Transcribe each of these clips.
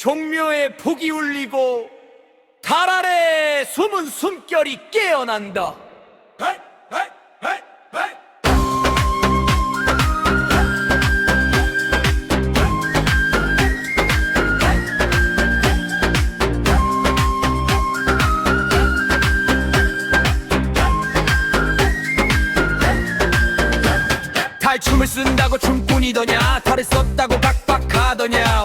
종묘에 폭이 울리고 달 아래 숨은 숨결이 깨어난다. 탈춤을 쓴다고 춤꾼이더냐 탈을 썼다고 박박하더냐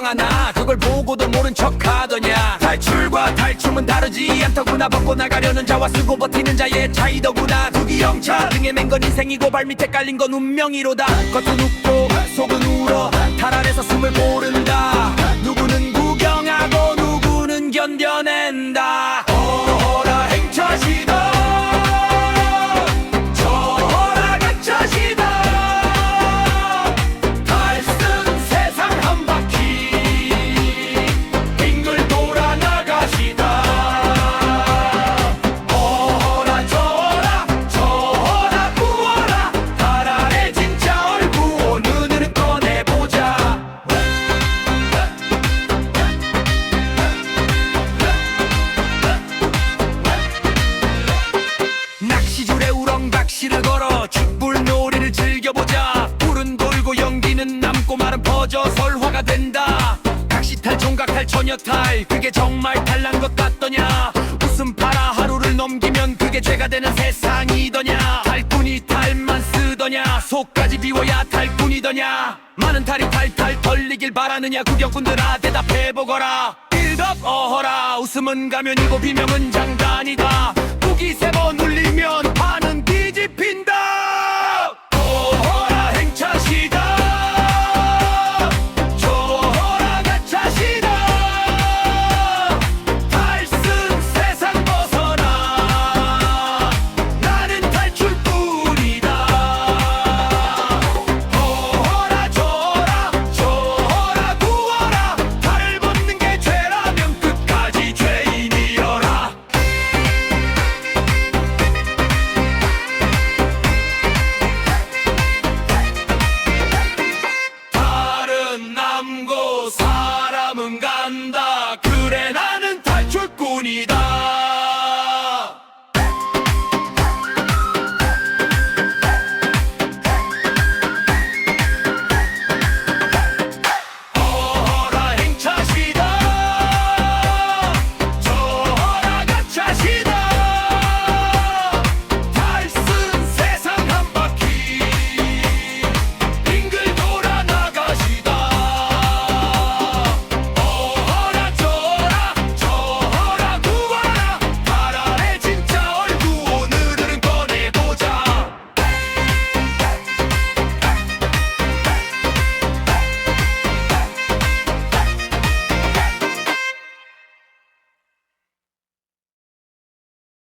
숨은 사정 하나? 그걸 보고도 모른 척 하더냐? 탈출과 탈춤은 다르지 않더구나. 벗고 나가려는 자와 쓰고 버티는 자의 차이더구나. 두기영차 등에 맨 건 인생이고 발밑에 깔린 건 운명이로다. 겉은 웃고 속은 울어 탈 아래서 숨을 고른다. 누구는 구경하고 누구는 견뎌낸다 각시탈 종각탈. 처녀탈 그게 정말 탈난 것 같더냐? 웃음 팔아 하루를 넘기면 그게 죄가 되는 세상이더냐? 탈꾼이 탈만 쓰더냐? 속까지 비워야 탈꾼이더냐? 많은 탈이 탈탈 털리길 바라느냐? 구경꾼들아 대답해보거라. 일답 어허라. 웃음은 가면이고 비명은 장단이다. 북이 세